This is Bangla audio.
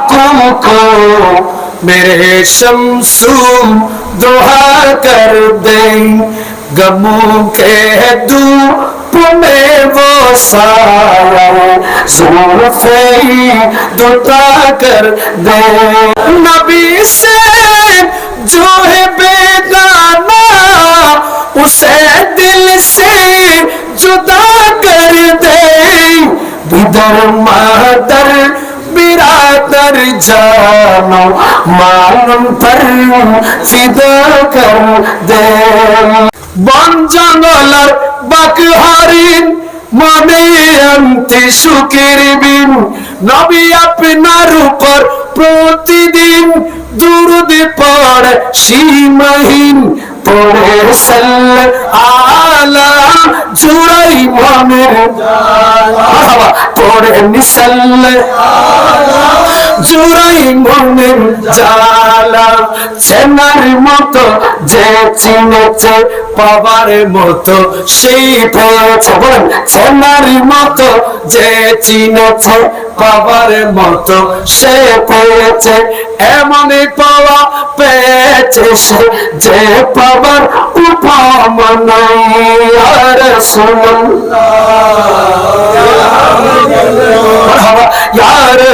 आंखों को मेरे शमसू दुआ कर दे गमों के धूप में वो साया जुल्फे दुता कर दे नबी से जो है बेगाना उसे दिल से जुदा कर दे बिदर मादर জানো মালুম পরম ফিদা দে বন জঙ্গলার বাকহারিন মনে আনতে সুখের নবী আপনার উপর প্রতিদিন দুরুদ পড়, সীমাহীন পড়ে সাল আলা জুড়াই মনে পড়ে নিসাল আলা জুড়াই মনের জালা চেনার মতো যে চিনেছে পাবার মতো সেই পেয়েছে। বলেন, চেনার মতো যে চিনেছে পাবার মতো সে পেয়েছে। এমনই পাওয়া পেয়েছে সে যে পাবার উপমা নাই। আর সুন্দর